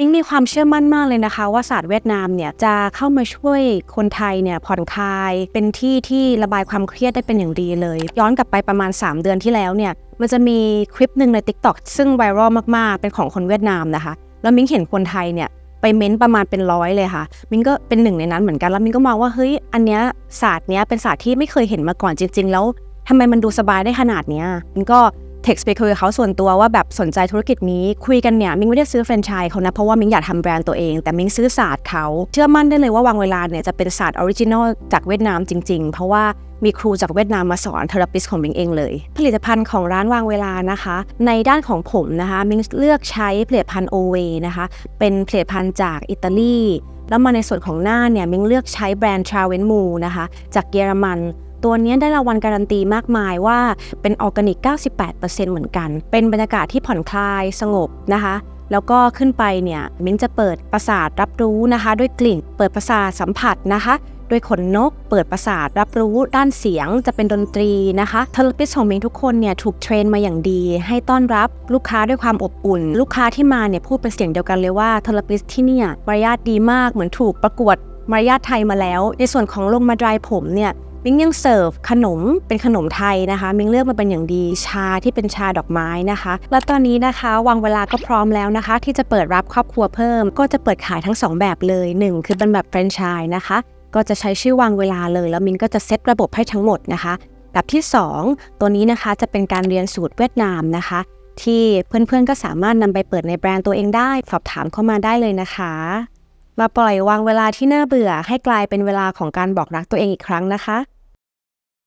มิ้งมีความเชื่อมั่นมากเลยนะคะ ว่าศาสตร์เวียดนามเนี่ยจะเข้ามาช่วยคนไทยเนี่ยผ่อนคลาย เป็นที่ที่ระบายความเครียดได้เป็นอย่างดีเลย ย้อนกลับไปประมาณ 3 เดือนที่แล้วเนี่ยมันจะมีคลิปหนึ่งใน TikTok ซึ่งไวรัลมากๆ เป็นของคนเวียดนามนะคะ แล้วมิ้งเห็นคนไทยเนี่ยไปเม้นต์ประมาณเป็นร้อยเลยค่ะ มิ้งก็เป็นหนึ่งในนั้นเหมือนกันแล้วมิ้งก็มองว่าเฮ้ยอันเนี้ยศาสตร์เนี้ยเป็นศาสตร์ที่ไม่เคยเห็นมาก่อนจริง ๆ แล้วทำไมมันดูสบายได้ขนาดเนี้ยมิ้งก็ เท็กซ์ไปคุยกับเขาส่วนตัวว่าแบบสนใจธุรกิจนี้คุยกันเนี่ยมิ้งไม่ได้ซื้อแฟรนไชส์เขานะ เพราะว่ามิ้งอยากทำแบรนด์ตัวเอง แต่มิ้งซื้อศาสตร์เขา เชื่อมั่นได้เลยว่าวางเวลาเนี่ยจะเป็นศาสตร์ออริจินอลจากเวียดนามจริง ๆ เพราะว่ามีครูจากเวียดนามมาสอนเทอราปิสของมิงเองเลย ผลิตภัณฑ์ของร้านวางเวลานะคะ ในด้านของผมนะคะมิงเลือกใช้ผลิตภัณฑ์โอเวนะคะ เป็นผลิตภัณฑ์จากอิตาลีแล้วมาในส่วนของหน้าเนี่ยมิงเลือกใช้แบรนด์ทราเวนมูนะคะ จากเยอรมัน ตัวนี้ได้รางวัลการันตีมากมายว่าเป็นออร์แกนิก 98%เหมือนกัน เป็นบรรยากาศที่ผ่อนคลายสงบนะคะ แล้วก็ขึ้นไปเนี่ยมิ้งจะเปิดประสาทรับรู้นะคะ ด้วยกลิ่น เปิดประสาทสัมผัสนะคะด้วยขนนก เปิดประสาทรับรู้ด้านเสียงจะเป็นดนตรีนะคะเทเลปิสของมิงทุกคนเนี่ยถูกเทรนมาอย่างดี ให้ต้อนรับลูกค้าด้วยความอบอุ่น ลูกค้าที่มาเนี่ยพูดเป็นเสียงเดียวกันเลยว่าเทเลปิสที่เนี่ยมารยาทดีมากเหมือนถูกประกวดมารยาทไทยมาแล้ว ในส่วนของลงมาดรายผมเนี่ย มิงยังเสิร์ฟขนมเป็นขนมไทยนะคะ มิงเลือกมาเป็นอย่างดีชาที่เป็นชาดอกไม้นะคะ และตอนนี้นะคะวางเวลาก็พร้อมแล้วนะคะ ที่จะเปิดรับครอบครัวเพิ่ม ก็จะเปิดขายทั้ง 2 แบบเลย 1 คือเป็นแบบแฟรนไชส์นะคะ ก็จะใช้ชื่อวางเวลาเลย แล้วมิงก็จะเซตระบบให้ทั้งหมดนะคะ แบบที่ 2 ตัวนี้นะคะจะเป็นการเรียนสูตรเวียดนามนะคะ ที่เพื่อนๆก็สามารถนำไปเปิดในแบรนด์ตัวเองได้สอบถามเข้ามาได้เลยนะคะมาปล่อยวางเวลาที่น่าเบื่อให้กลายเป็นเวลาของการบอกรักตัวเองอีกครั้งนะคะ